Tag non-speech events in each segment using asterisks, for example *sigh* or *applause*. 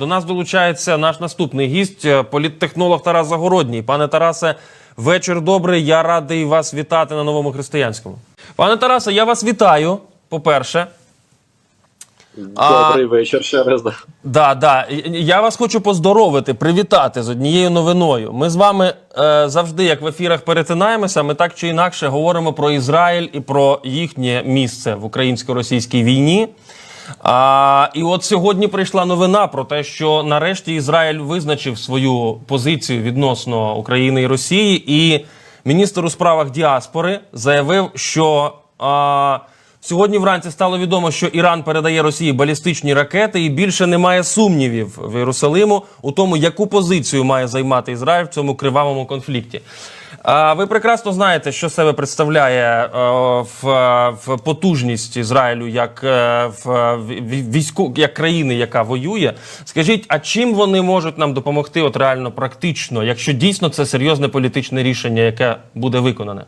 До нас долучається наш наступний гість, е, політтехнолог Тарас Загородній. Пане Тарасе, вечір добрий. Я радий вас вітати на новому християнському. Пане Тарасе, я вас вітаю. По-перше, Добрий вечір ще раз. да. Да, Я вас хочу поздоровити, привітати з однією новиною. Ми з вами е, завжди, як в ефірах, перетинаємося. Ми так чи інакше говоримо про Ізраїль і про їхнє місце в українсько-російській війні. А, і от сьогодні прийшла новина про те, що нарешті Ізраїль визначив свою позицію відносно України і Росії, і міністр у справах діаспори заявив, що. А, Сьогодні вранці стало відомо, що Іран передає Росії балістичні ракети, і більше немає сумнівів в Єрусалиму у тому, яку позицію має займати Ізраїль в цьому кривавому конфлікті. Ви прекрасно знаєте, що себе представляє е, в, в потужність Ізраїлю як е, в в- війську, як країни, яка воює. Скажіть, а чим вони можуть нам допомогти, от реально практично, якщо дійсно це серйозне політичне рішення, яке буде виконане?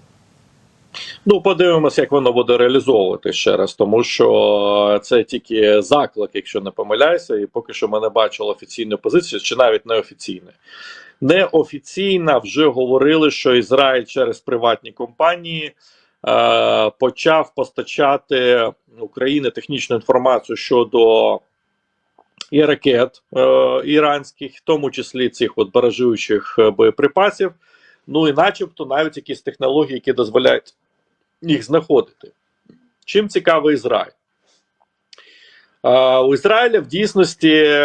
Ну, подивимося, як воно буде реалізовувати ще раз, тому що це тільки заклик, якщо не помиляюся, і поки що ми не бачили офіційної позиції, чи навіть неофіційної. Неофіційно вже говорили, що Ізраїль через приватні компанії е, почав постачати Україні технічну інформацію щодо і ракет е, іранських, в тому числі цих от баражуючих е, боєприпасів. Ну і начебто навіть якісь технології, які дозволяють їх знаходити. Чим цікавий Ізраїль? У Ізраїля в дійсності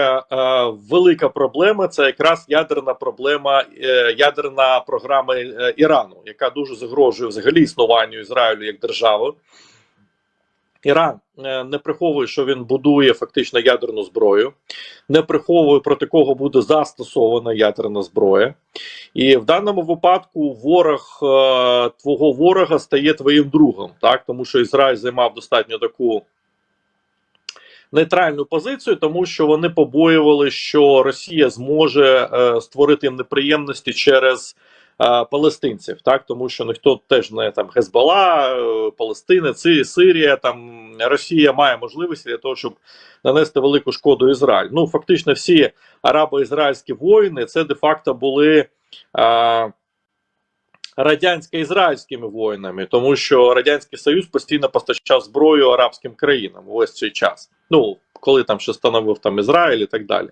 велика проблема це якраз ядерна проблема, е, ядерна програма е, Ірану, яка дуже загрожує взагалі існуванню Ізраїлю як держави. Іран е, не приховує, що він будує фактично ядерну зброю, не приховує проти кого буде застосована ядерна зброя. І в даному випадку ворог твого ворога стає твоїм другом, так тому що Ізраїль займав достатньо таку нейтральну позицію, тому що вони побоювали, що Росія зможе е, створити неприємності через. е, Палестинців, так тому що ніхто теж не там Гезбола, е, Палестина, Ци- Сирія, там Росія має можливість для того, щоб нанести велику шкоду Ізраїль. Ну фактично, всі арабо-ізраїльські воїни це де-факто були е, радянсько-ізраїльськими воїнами, тому що радянський союз постійно постачав зброю арабським країнам увесь цей час. Ну коли там ще становив там Ізраїль і так далі.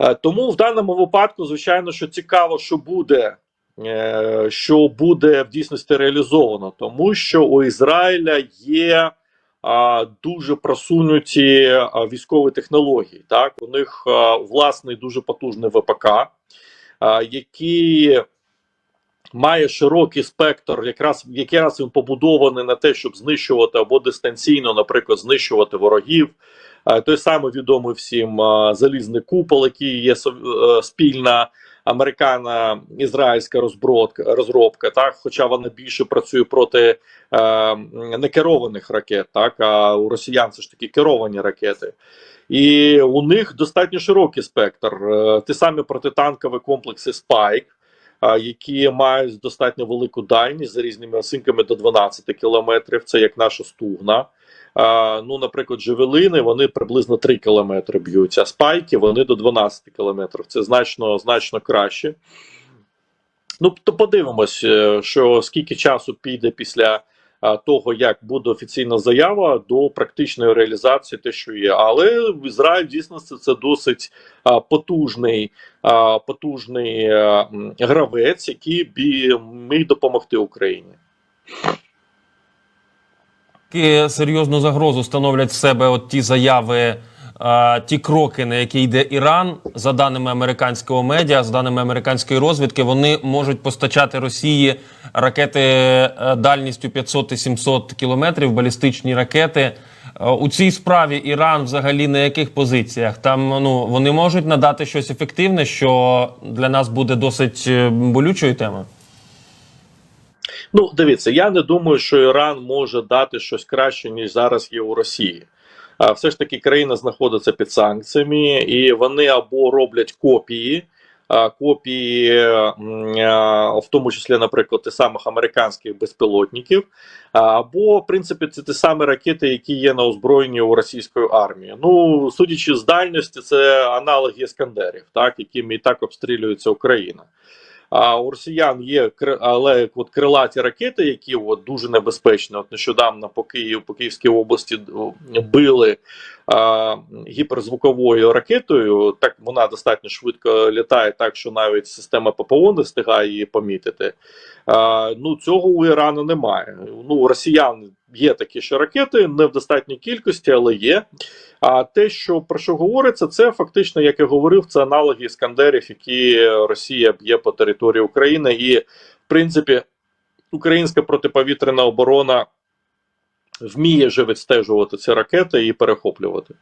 Е, Тому в даному випадку, звичайно, що цікаво, що буде, е, що буде в дійсності реалізовано, тому що у Ізраїля є дуже просунуті військові технології. Так, у них власний дуже потужний ВПК, а, який має широкий спектр, якраз якраз він побудований на те, щоб знищувати або дистанційно, наприклад, знищувати ворогів. Е, Той самий відомий всім е, залізний купол, який є е, спільна американо-ізраїльська розробка, так, хоча вона більше працює проти е, некерованих ракет, так, а у росіян це ж таки керовані ракети. І у них достатньо широкий спектр. Ті самі протитанкові комплекси а, які мають достатньо велику дальність за різними осинками до 12 кілометрів. Це як наша стугна. Ну, наприклад, живелини вони приблизно 3 кілометри б'ють, а спайки вони до 12 кілометрів. Це значно значно краще. Ну, то подивимось, е, що скільки часу піде після того, як буде офіційна заява до практичної реалізації, те, що є. Але в Ізраїль дійсно це, досить потужний, потужний гравець, який міг допомогти Україні. Серйозну загрозу становлять в себе от ті заяви, ті кроки, на які йде Іран, за даними американського медіа, за даними американської розвідки, вони можуть постачати Росії ракети е, дальністю 500 і 700 кілометрів, балістичні ракети. Е, У цій справі Іран взагалі на яких позиціях? Там ну вони можуть надати щось ефективне, що для нас буде досить е, болючою темою. Ну, дивіться, я не думаю, що Іран може дати щось краще, ніж зараз є у Росії. Все ж таки країна знаходиться під санкціями, і вони або роблять копії копії, в тому числі, наприклад, тих самих американських безпілотників, або в принципі це ті самі ракети, які є на озброєнні у російської армії. Ну, судячи з дальності, це аналоги Іскандерів, так, якими і так обстрілюється Україна. А у росіян є але от крилаті ракети, які от дуже небезпечні. От нещодавно по Києву, по Київській області били а, гіперзвуковою ракетою. Так вона достатньо швидко літає, так що навіть система ППО не встигає її помітити. Ну цього у Ірану немає. Ну у росіян є такі ще ракети, не в достатній кількості, але є. А те, що про що говориться, це фактично, як я говорив, це аналоги іскандерів, які Росія б'є по території України, і в принципі українська протиповітряна оборона вміє вже відстежувати ці ракети і перехоплювати.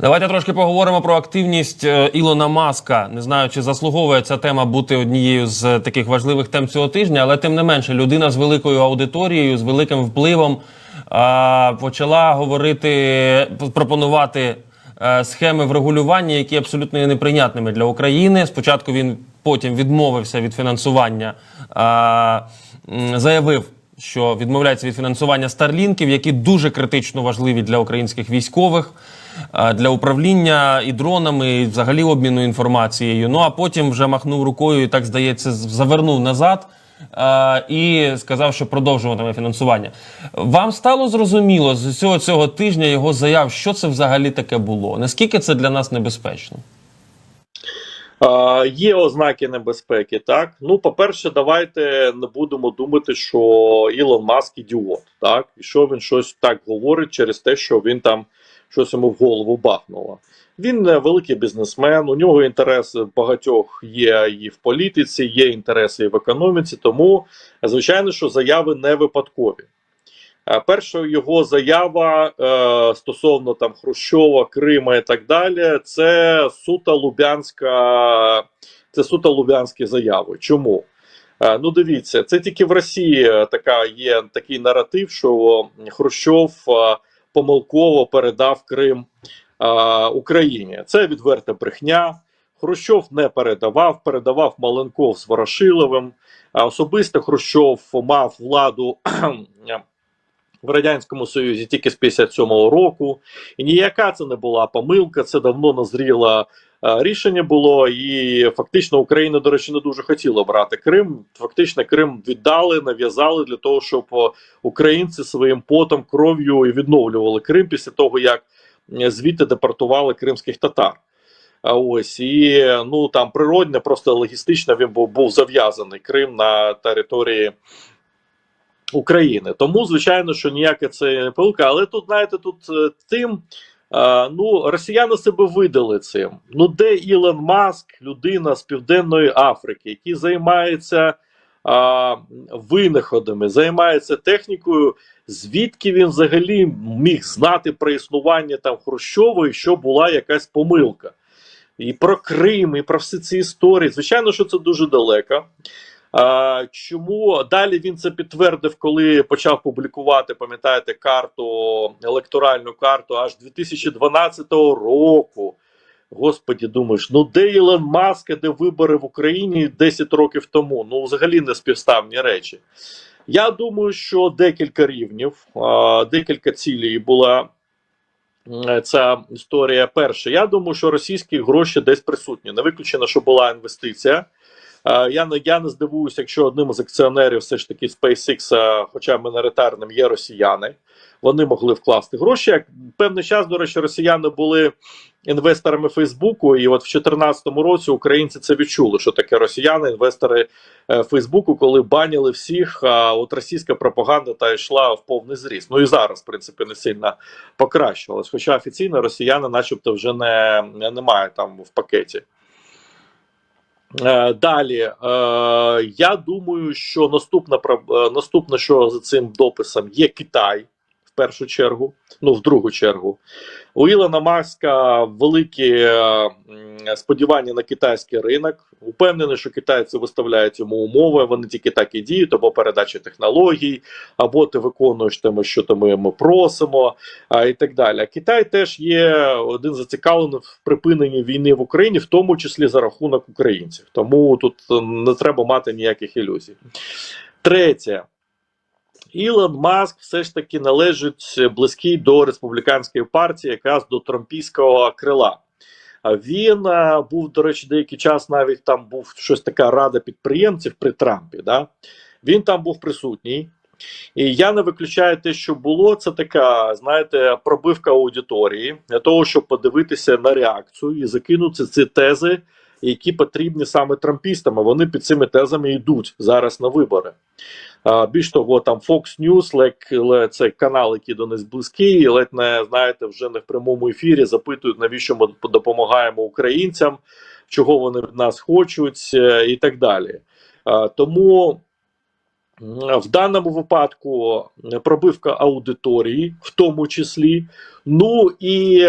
Давайте трошки поговоримо про активність е, Ілона Маска. Не знаю, чи заслуговує ця тема бути однією з таких важливих тем цього тижня, але тим не менше, людина з великою аудиторією, з великим впливом почала говорити, пропонувати е, схеми врегулювання, які абсолютно є неприйнятними для України. Спочатку він потім відмовився від фінансування, заявив. Що відмовляється від фінансування старлінків, які дуже критично важливі для українських військових, для управління і дронами, і взагалі обміну інформацією. Ну а потім вже махнув рукою і так здається, завернув назад е, і сказав, що продовжуватиме фінансування. Вам стало зрозуміло з усього цього тижня його заяв, що це взагалі таке було? Наскільки це для нас небезпечно? А, є ознаки небезпеки, так. Ну, по-перше, давайте не будемо думати, що Ілон Маск ідіот, так, і що він щось так говорить через те, що він там щось йому в голову бахнуло. Він е, великий бізнесмен, у нього інтереси багатьох є і в політиці, є інтереси і в економіці, тому звичайно, що заяви не випадкові. Е, Перша його заява е, стосовно там Хрущова, Крима і так далі, це суто лубянська, це суто лубянські заяви. Чому? Е, ну, дивіться, це тільки в Росії така є такий наратив, що Хрущов е, помилково передав Крим а, Україні. Це відверта брехня. Хрущов не передавав, передавав Маленков з Ворошиловим. Особисто Хрущов мав владу *clears throat* в радянському союзі тільки з 57-го року, і ніяка це не була помилка. Це давно назріло е, рішення було, і фактично Україна, до речі, не дуже хотіла брати Крим. Фактично, Крим віддали, нав'язали для того, щоб е, українці своїм потом, кров'ю і відновлювали Крим після того, як е, звідти депортували кримських татар. А ось і ну там природне, просто логістично він був, був зав'язаний Крим на території України. Тому, звичайно, що ніяке це не помилка. Але тут, знаєте, тут е, тим. Е, ну, росіяни себе видали цим. Ну, де Ілон Маск, людина з Південної Африки, який займається а, винаходами, займається технікою, звідки він взагалі міг знати про існування там Хрущова і що була якась помилка. І про Крим, і про всі ці історії. Звичайно, що це дуже далеко. Чому далі він це підтвердив, коли почав публікувати, пам'ятаєте, карту, електоральну карту аж 2012 року. Господі, думаєш, ну де Ілон Маск, де вибори в Україні 10 років тому? Ну, взагалі не співставні речі. Я думаю, що декілька рівнів, декілька цілей була ця історія. Перше, я думаю, що російські гроші десь присутні. Не виключено, що була інвестиція. Е, Я не я не здивуюся, якщо одним з акціонерів все ж таки SpaceX, е, хоча міноритарним, є росіяни. Вони могли вкласти гроші. Як певний час, до речі, росіяни були інвесторами Фейсбуку, і от в 2014 році українці це відчули, що таке росіяни, інвестори е, Фейсбуку, коли баніли всіх. А от російська пропаганда та йшла в повний зріст. Ну і зараз, в принципі, не сильно покращувалась. Хоча офіційно росіяни, начебто, вже не немає там в пакеті. Е, Далі, е, я думаю, що наступна е, наступне, що за цим дописом є Китай. Першу чергу, ну в другу чергу. У Ілона Маска великі е, сподівання на китайський ринок. Упевнений, що китайці виставляють йому умови. Вони тільки так і діють, або передача технологій, або ти виконуєш те, що ми, просимо, і так далі. Китай теж є один зацікавлений в припиненні війни в Україні, в тому числі за рахунок українців. Тому тут е, не треба мати ніяких ілюзій. Третє. Ілон Маск все ж таки належить близький до республіканської партії, якраз до трампійського крила. Він був, до речі, деякий час навіть там був щось така рада підприємців при Трампі. Да? Він там був присутній. І я не виключаю те, що було. Це така, знаєте, пробивка аудиторії для того, щоб подивитися на реакцію і закинути ці тези, які потрібні саме трампістам. Вони під цими тезами йдуть зараз на вибори. Більш того, там Fox News, це канал, який до нас близький, ледь не знаєте, вже не в прямому ефірі запитують, навіщо ми допомагаємо українцям, чого вони від нас хочуть, е, і так далі. Тому в даному випадку е, пробивка аудиторії, в тому числі. Ну і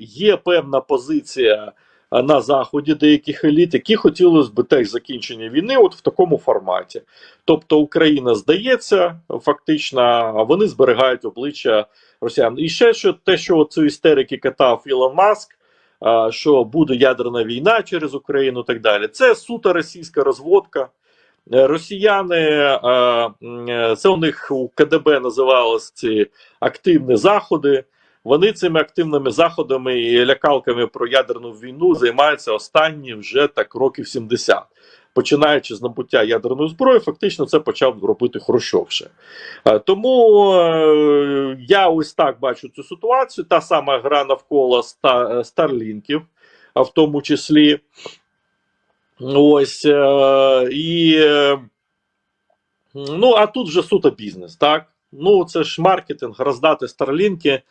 є певна позиція на заході деяких еліт, які хотілося б теж закінчення війни, от в такому форматі. Тобто Україна здається, фактично, а вони зберігають обличчя росіян. І ще що те, що цю істерики катав Ілон Маск. Що буде ядерна війна через Україну, і так далі. Це суто російська розводка. Е, Росіяни, е, е, це у них у КДБ називалось ці активні заходи. Вони цими активними заходами і лякалками про ядерну війну займаються останні вже так років 70. Починаючи з набуття ядерної зброї, фактично це почав робити Хрущов ще. Е, Тому е, я ось так бачу цю ситуацію. Та сама гра навколо Старлінків, а в тому числі. Ось е, і е, ну, а тут вже суто бізнес, так? Ну, це ж маркетинг, роздати старлінки,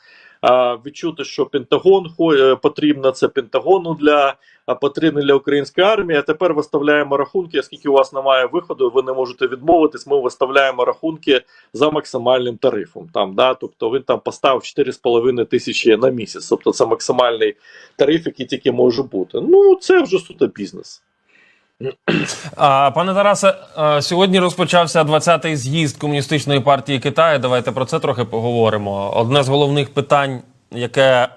відчути, що Пентагон е, потрібно, це Пентагону для потрібно для української армії. А тепер виставляємо рахунки. Оскільки у вас немає виходу, ви не можете відмовитись. Ми виставляємо рахунки за максимальним тарифом. Там, да, тобто він там поставив 4,5 тисячі на місяць. Тобто це максимальний тариф, який тільки може бути. Ну, це вже суто бізнес. Пане Тарасе, сьогодні розпочався 20-й з'їзд комуністичної партії Китаю. Давайте про це трохи поговоримо. Одне з головних питань, яке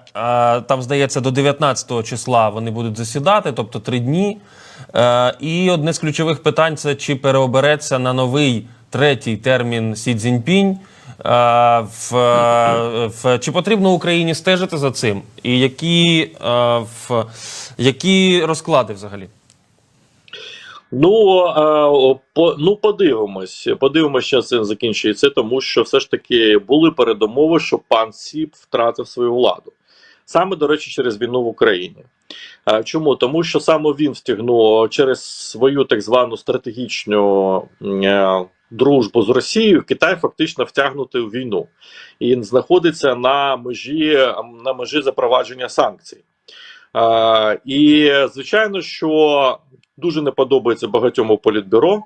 там здається до 19 числа вони будуть засідати, тобто три дні. І одне з ключових питань це чи переобереться на новий третій термін Сі Цзіньпінь. В, в, чи потрібно Україні стежити за цим? І які, в, які розклади взагалі? Ну, по, ну подивимось. Подивимось, що цим закінчується, тому що все ж таки були передумови, що пан Сіп втратив свою владу. Саме, до речі, через війну в Україні. Чому? Тому що саме він втягнув через свою так звану стратегічну е, дружбу з Росією, Китай фактично втягнутий у війну і знаходиться на межі, на межі запровадження санкцій. І звичайно, що дуже не подобається багатьом у політбюро.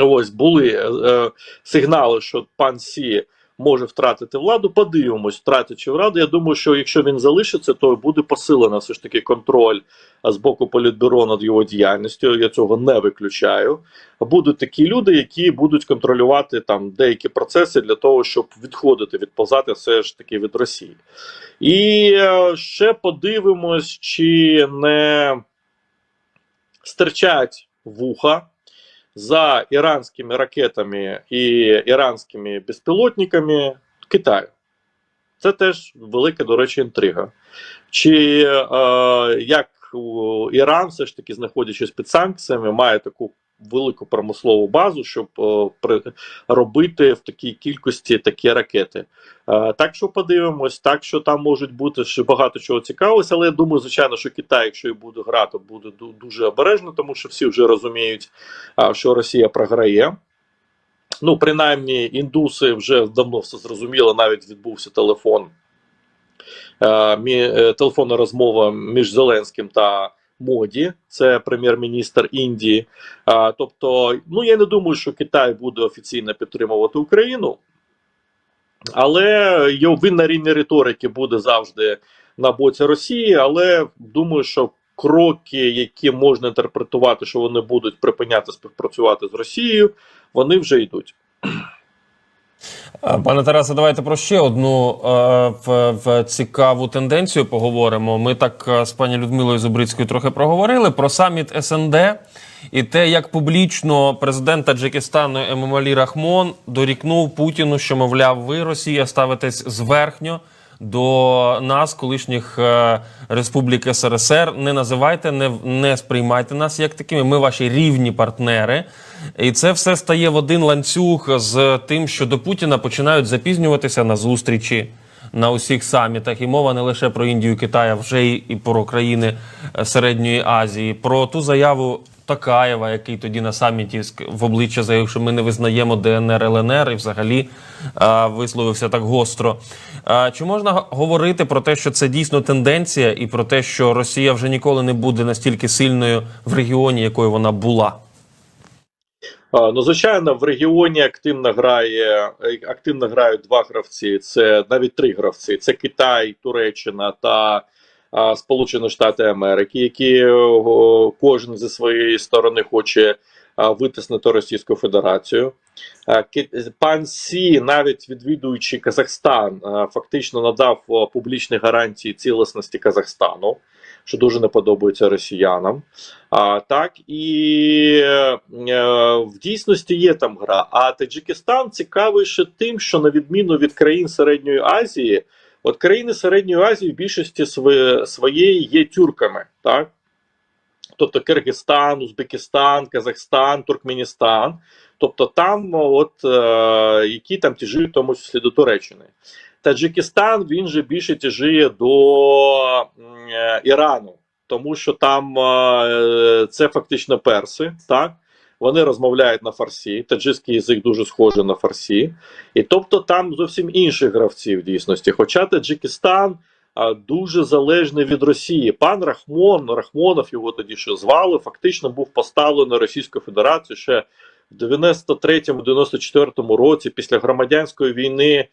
Ось були е, сигнали, що пан Сі може втратити владу. Подивимось, втратячи владу. Я думаю, що якщо він залишиться, то буде посилено все ж таки контроль з боку політбюро над його діяльністю. Я цього не виключаю. Будуть такі люди, які будуть контролювати там деякі процеси для того, щоб відходити, відповзати все ж таки від Росії. І е, ще подивимось, чи не стирчать вуха за іранськими ракетами і іранськими безпілотниками Китаю. Це теж велика, до речі, інтрига. Чи е, як Іран, все ж таки, знаходячись під санкціями, має таку велику промислову базу, щоб е, при, робити в такій кількості такі ракети. Е, так що подивимось, так що там можуть бути ще багато чого цікавого, але я думаю, звичайно, що Китай, якщо і буде грати, буде дуже обережно, тому що всі вже розуміють, що Росія програє. Ну, принаймні, індуси вже давно все зрозуміло, навіть відбувся телефон. е, Телефонна розмова між Зеленським та Моді, це прем'єр-міністр Індії. А, тобто, ну я не думаю, що Китай буде офіційно підтримувати Україну. Але він на рівні риторики буде завжди на боці Росії. Але думаю, що кроки, які можна інтерпретувати, що вони будуть припиняти співпрацювати з Росією, вони вже йдуть. Е, Пане Тарасе, давайте про ще одну е, в, в цікаву тенденцію поговоримо. Ми так е, з пані Людмилою Зубрицькою трохи проговорили про саміт СНД і те, як публічно президент Таджикистану Емомалі Рахмон дорікнув Путіну, що мовляв, ви Росія ставитесь зверхньо до нас, колишніх е, республік СРСР. Не називайте, не, не сприймайте нас як такими. Ми ваші рівні партнери. І це все стає в один ланцюг з тим, що до Путіна починають запізнюватися на зустрічі на усіх самітах. І мова не лише про Індію, Китай, а вже і про країни е, Середньої Азії, про ту заяву. Такаєва, який тоді на саміті в обличчя заявив, що ми не визнаємо ДНР ЛНР і взагалі а, висловився так гостро. А, чи можна говорити про те, що це дійсно тенденція, і про те, що Росія вже ніколи не буде настільки сильною в регіоні, якою вона була? Ну, звичайно, в регіоні активно грає активно грають два гравці. Це навіть три гравці: це Китай, Туреччина та Сполучені Штати Америки, які кожен зі своєї сторони хоче витиснути Російську Федерацію. Пан Сі, навіть відвідуючи Казахстан, фактично надав публічні гарантії цілісності Казахстану, що дуже не подобається росіянам. Так і е, в дійсності є там гра. А Таджикистан цікавий ще тим, що на відміну від країн Середньої Азії, от країни Середньої Азії в більшості своєї є тюрками, так? Тобто Киргизстан, Узбекистан, Казахстан, Туркменістан. Тобто там, от е, які там тяжіють, тому числі до Туреччини. Таджикистан він же більше тяжіє до е, Ірану тому що там е, це фактично перси, так? Вони розмовляють на фарсі, таджикський язик дуже схожий на фарсі, і тобто там зовсім інші гравці в дійсності. Хоча Таджикистан а, дуже залежний від Росії. Пан Рахмон, Рахмонов його тоді ще звали, фактично був поставлений Російською Федерацією ще в 93-94 році, після громадянської війни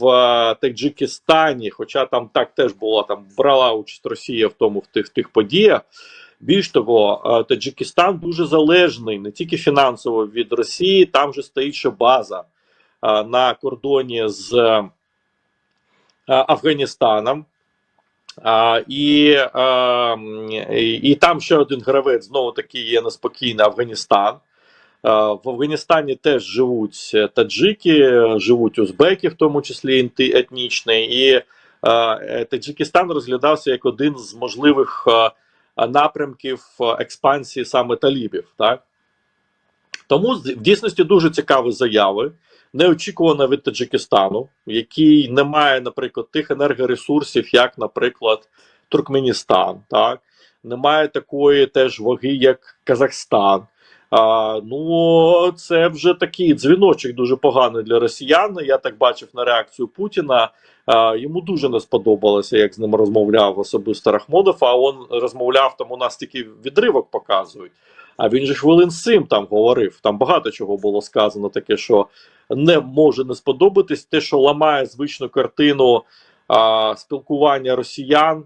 в Таджикистані, хоча там так теж була там брала участь Росія в тому в тих тих подіях. Більш того, Таджикистан дуже залежний не тільки фінансово від Росії, там же стоїть ще база на кордоні з Афганістаном. А, і, а, і, і там ще один гравець знову таки є неспокійний Афганістан. А, В Афганістані теж живуть е, таджики, живуть узбеки, в тому числі етнічні, і е, е, Таджикистан розглядався як один з можливих е, е, напрямків е, експансії саме талібів. Так? Тому в дійсності дуже цікаві заяви, неочікувано від Таджикистану, який не має, наприклад, тих енергоресурсів, як, наприклад, Туркменістан, так? немає такої теж ваги, як Казахстан. А, ну, це вже такий дзвіночок дуже поганий для росіян. Я так бачив на реакцію Путіна. А, йому дуже не сподобалося, як з ним розмовляв особисто Рахмонов. А він розмовляв там. У нас тільки відривок показують. А він же хвилин сім там говорив. Там багато чого було сказано, таке, що не може не сподобатись. Те, що ламає звичну картину а, спілкування росіян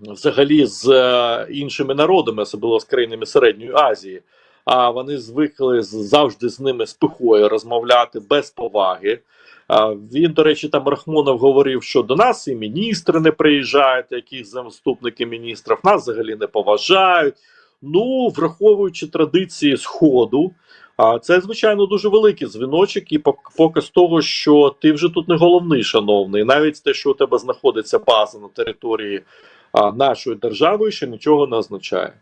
взагалі з е, іншими народами, особливо з країнами Середньої Азії. А вони звикли завжди з ними з пихою розмовляти без поваги. Він, до речі, там Рахмонов говорив, що до нас і міністри не приїжджають, якісь заступники міністрів, нас взагалі не поважають. Ну, враховуючи традиції Сходу, це звичайно дуже великий дзвіночок, і показ того, що ти вже тут не головний, шановний. Навіть те, що у тебе знаходиться база на території нашої держави, ще нічого не означає.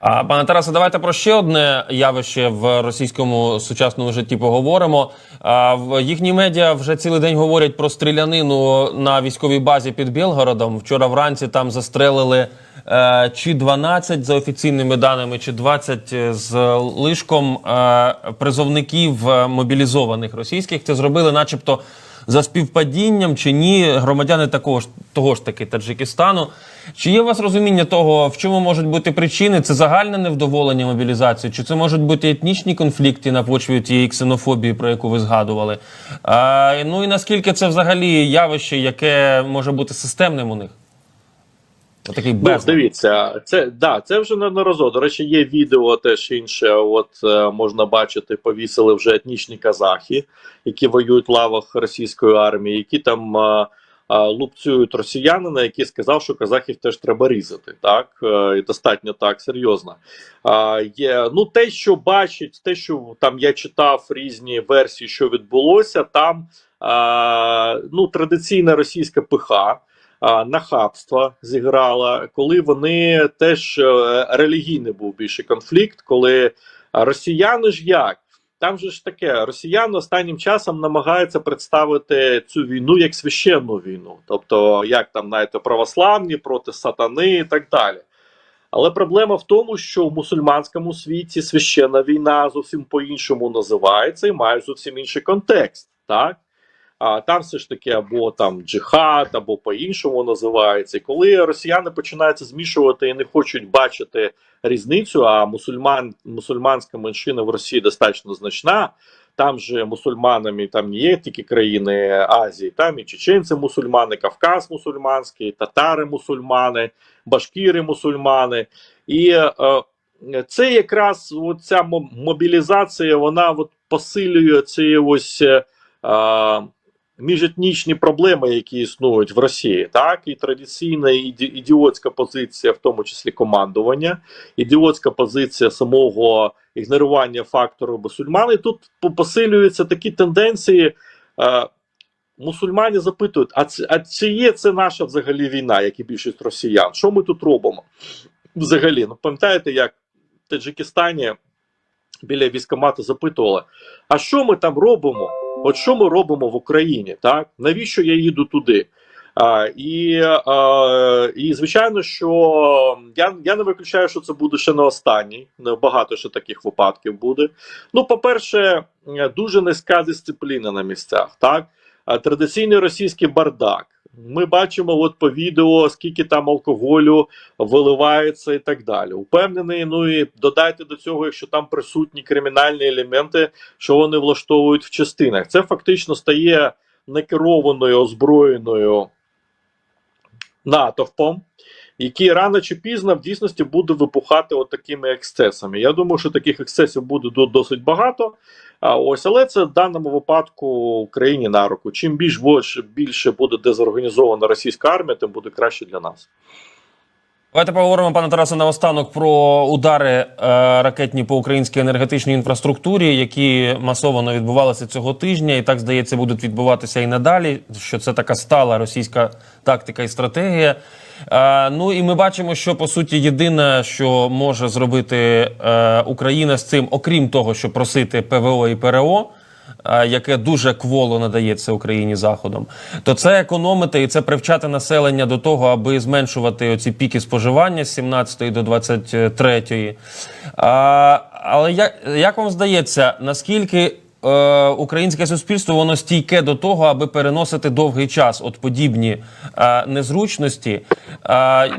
А пане Тарасе, давайте про ще одне явище в російському сучасному житті поговоримо. А, в їхні медіа вже цілий день говорять про стрілянину на військовій базі під Білгородом. Вчора вранці там застрелили е, чи 12 за офіційними даними, чи 20 з лишком е, призовників е, мобілізованих російських. Це зробили, начебто. За співпадінням чи ні громадяни такого ж того ж таки Таджикистану. Чи є у вас розуміння того, в чому можуть бути причини? Це загальне невдоволення мобілізації, чи це можуть бути етнічні конфлікти на почві тієї ксенофобії, про яку ви згадували? А, ну і наскільки це взагалі явище, яке може бути системним у них? Отакий Ну, дивіться, це да, це вже неодноразово. До речі, є відео теж інше. От е, можна бачити, повісили вже етнічні казахи, які воюють в лавах російської армії, які там е, е, лупцюють росіянина, який сказав, що казахів теж треба різати. Так Е, і достатньо так серйозно. А, є ну те, що бачить, те, що там я читав різні версії, що відбулося, там а, ну традиційна російська пиха. А, Нахабство зіграла, коли вони теж е, релігійний був більше конфлікт, коли росіяни ж як? Там же ж таке, росіяни останнім часом намагаються представити цю війну як священну війну, тобто як там знаєте, православні проти сатани і так далі. Але проблема в тому, що в мусульманському світі священна війна зовсім по-іншому називається і має зовсім інший контекст. Так? А там все ж таки або там джихад, або по-іншому називається. І коли росіяни починаються змішувати і не хочуть бачити різницю, а мусульман, мусульманська меншина в Росії достатньо значна. Там же мусульманами там не є тільки країни Азії, там і чеченці мусульмани, Кавказ мусульманський, татари мусульмани, башкіри мусульмани. І е, це якраз ця мобілізація, вона от посилює ці ось е, міжетнічні проблеми, які існують в Росії. Так, і традиційна іді- ідіотська позиція, в тому числі командування, ідіотська позиція самого ігнорування фактору мусульман. І тут посилюються такі тенденції. Е, Мусульмані запитують: а, це, а чи є це наша взагалі війна, як і більшість росіян? Що ми тут робимо? Взагалі, ну пам'ятаєте, як в Таджикистані біля військкомату запитували: а що ми там робимо? От що ми робимо в Україні? Так навіщо я їду туди? А, і, а, і звичайно, що я, я не виключаю, що це буде ще не останній. Не багато ще таких випадків буде. Ну, по-перше, дуже низька дисципліна на місцях. Так, традиційний російський бардак. Ми бачимо от по відео, скільки там алкоголю виливається і так далі. Упевнений, ну і додайте до цього, якщо там присутні кримінальні елементи, що вони влаштовують в частинах. Це фактично стає некерованою озброєною натовпом, який рано чи пізно в дійсності буде випухати от такими ексцесами. Я думаю, що таких ексцесів буде досить багато. А ось, але це в даному випадку Україні на руку. Чим більш більше буде дезорганізована російська армія, тим буде краще для нас. Давайте поговоримо, пане Тарасе, наостанок про удари е, ракетні по українській енергетичній інфраструктурі, які масово відбувалися цього тижня, і так здається, будуть відбуватися і надалі. Що це така стала російська тактика і стратегія. Е, ну і ми бачимо, що по суті єдине, що може зробити е, Україна з цим, окрім того, що просити ПВО і ПРО яке дуже кволо надається Україні заходом, то це економити і це привчати населення до того, аби зменшувати оці піки споживання з 17 до 23. А, але як, як вам здається, наскільки е, українське суспільство воно стійке до того, аби переносити довгий час от подібні е, незручності? Е,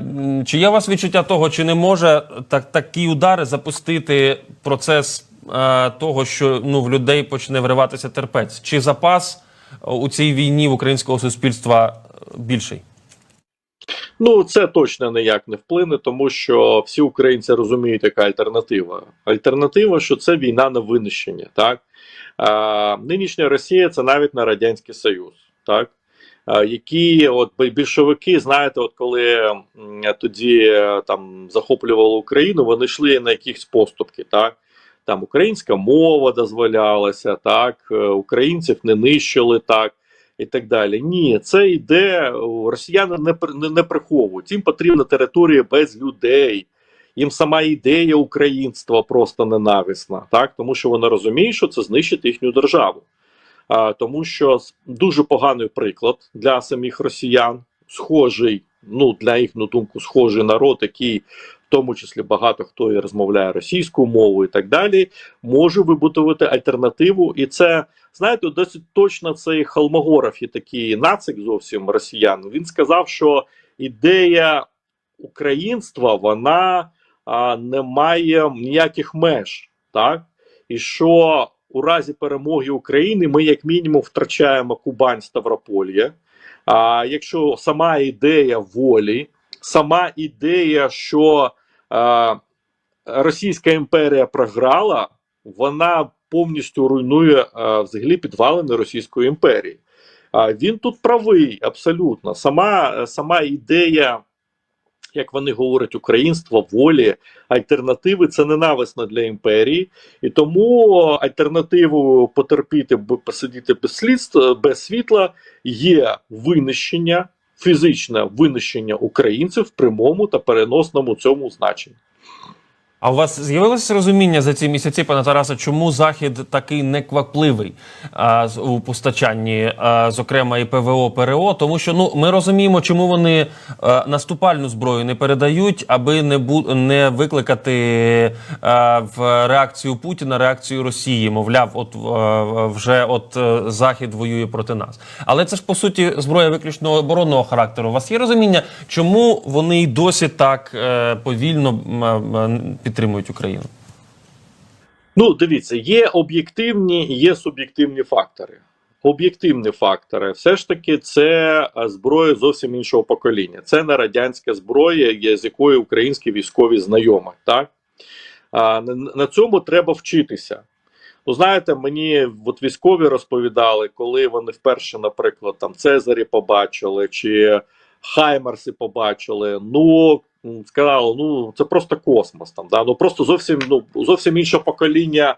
чи є у вас відчуття того, чи не може так, такі удари запустити процес? Е, того, що ну в людей почне вириватися терпець. Чи запас е, у цій війні в українського суспільства е, більший? Ну, це точно ніяк не вплине, тому що всі українці розуміють, яка альтернатива. Альтернатива, що це війна на винищення. Так? А, нинішня Росія це навіть не Радянський Союз. Так? А, які от більшовики, знаєте, от коли тоді там захоплювали Україну, вони йшли на якісь поступки. Так? Там українська мова дозволялася, так, е, українців не нищили так і так далі. Ні, це йде росіяни не, не, не приховують. Їм потрібна територія без людей. Їм сама ідея українства просто ненависна, так тому що вони розуміють, що це знищить їхню державу. А, тому що дуже поганий приклад для самих росіян, схожий ну для їхню думку схожий народ, який в тому числі багато хто і розмовляє російською мовою і так далі, може вибудувати альтернативу. І це знаєте, досить точно цей Холмогоров і такий нацик зовсім росіян. Він сказав, що ідея українства вона а, не має ніяких меж, так і що у разі перемоги України ми, як мінімум, втрачаємо Кубань Ставропольє. А якщо сама ідея волі, сама ідея, що а, Російська імперія програла, вона повністю руйнує а, взагалі підвалини Російської імперії. А, він тут правий абсолютно. Сама, сама ідея, як вони говорять, українства, волі, альтернативи це ненависно для імперії, і тому альтернативою потерпіти, посидіти без слідства, без світла є винищення, фізичне винищення українців в прямому та переносному цьому значенні. А у вас з'явилося розуміння за ці місяці, пане Тарасе, чому Захід такий неквапливий а, у постачанні, а, зокрема і ПВО ПРО? Тому що ну ми розуміємо, чому вони а, наступальну зброю не передають, аби не бу не викликати а, в реакцію Путіна, реакцію Росії. Мовляв, от а, вже от е, Захід воює проти нас. Але це ж по суті зброя виключно оборонного характеру. У вас є розуміння, чому вони й досі так е, повільно м, підтримують Україну? Ну, дивіться, є об'єктивні і є суб'єктивні фактори. Об'єктивні фактори, все ж таки, це зброя зовсім іншого покоління. Це не радянська зброя, з якою українські військові знайомі. Так? А, на цьому треба вчитися. Ну, знаєте, мені от військові розповідали, коли вони вперше, наприклад, там Цезарі побачили чи Хаймарси побачили. Ну сказали, ну це просто космос. Там да ну просто зовсім ну зовсім інше покоління.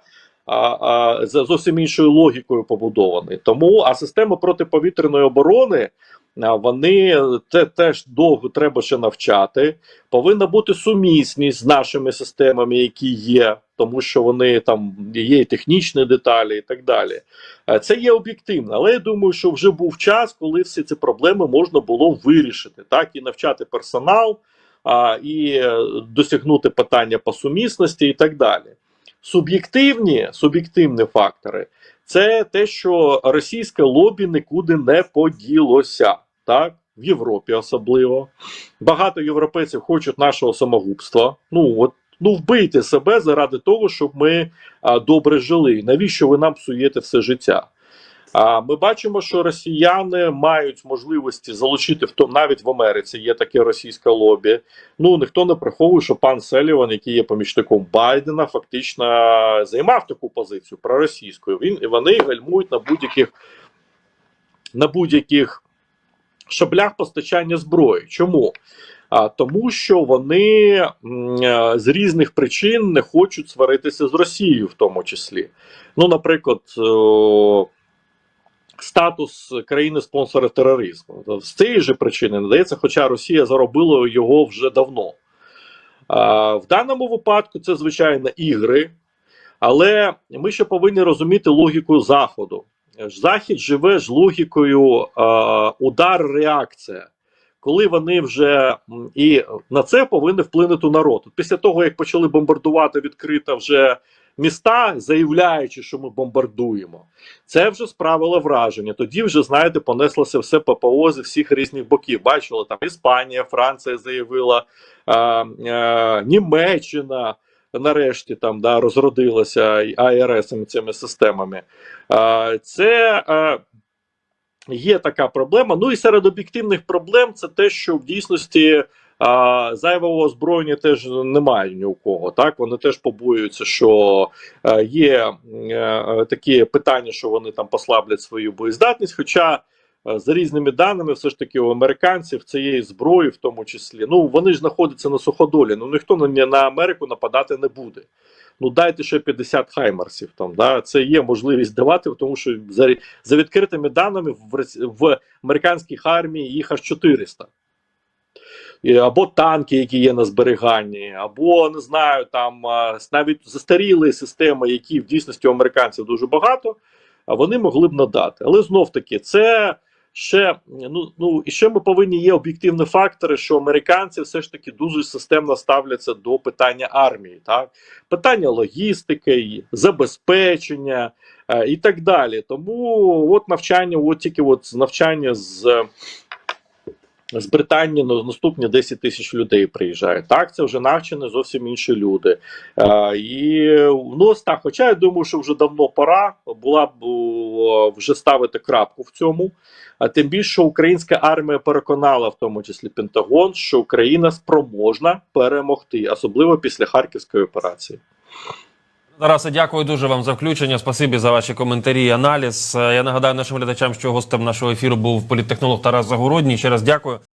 За зовсім іншою логікою побудований. Тому а системи протиповітряної оборони вони це теж довго треба ще навчати. Повинна бути сумісність з нашими системами, які є, тому що вони там є технічні деталі, і так далі. Е, Це є об'єктивно, але я думаю, що вже був час, коли всі ці проблеми можна було вирішити, так і навчати персонал, а, і е, досягнути питання по сумісності, і так далі. Суб'єктивні, суб'єктивні фактори це те, що російське лобі нікуди не поділося, так в Європі особливо. Багато європейців хочуть нашого самогубства. Ну от ну вбийте себе заради того, щоб ми а, добре жили. Навіщо ви нам псуєте все життя? А ми бачимо, що росіяни мають можливості залучити в тому, навіть в Америці є таке російське лобі. Ну ніхто не приховує, що пан Селіван, який є помічником Байдена, фактично займав таку позицію проросійською. Він і вони гальмують на будь-яких на будь-яких шаблях постачання зброї. Чому? Тому, що вони е, з різних причин не хочуть сваритися з Росією, в тому числі. Ну, наприклад, статус країни-спонсора тероризму з цієї ж причини надається, хоча Росія заробила його вже давно. В даному випадку це звичайно ігри, але ми ще повинні розуміти логіку Заходу. Захід живе ж логікою удар-реакція. Коли вони вже і на це повинні вплинути народ. Після того, як почали бомбардувати відкрито вже міста, заявляючи, що ми бомбардуємо, це вже справило враження. Тоді вже, знаєте, понеслося все ППО зі всіх різних боків. Бачили, там Іспанія, Франція заявила, е, е, Німеччина нарешті там да, розродилася АРС цими системами. Це є така проблема. Ну і серед об'єктивних проблем це те, що в дійсності. А, зайвого озброєння теж немає ні у кого. Так вони теж побоюються, що е, є е, такі питання, що вони там послаблять свою боєздатність. Хоча е, за різними даними, все ж таки у американців цієї зброї, в тому числі, ну вони ж знаходяться на суходолі. Ну ніхто на, на Америку нападати не буде. Ну дайте ще 50 хаймарсів. Там да це є можливість давати, тому що за, за відкритими даними в, в американській армії їх аж 400. Або танки, які є на зберіганні, або не знаю, там навіть застаріли системи, які в дійсності у американців дуже багато, а вони могли б надати. Але знов таки, це ще ну, ну і ще ми повинні є об'єктивні фактори, що американці все ж таки дуже системно ставляться до питання армії, так питання логістики, забезпечення е, і так далі. Тому от навчання, от тільки от навчання з. З Британії ну, наступні 10 тисяч людей приїжджають. Так, це вже навчені зовсім інші люди. Е, і ну, так, хоча я думаю, що вже давно пора була б вже ставити крапку в цьому. А тим більше українська армія переконала, в тому числі Пентагон, що Україна спроможна перемогти, особливо після харківської операції. Тарасе, дякую дуже вам за включення. Спасибі за ваші коментарі і аналіз. Е, Я нагадаю нашим глядачам, що гостем нашого ефіру був політтехнолог Тарас Загородній. Ще раз дякую.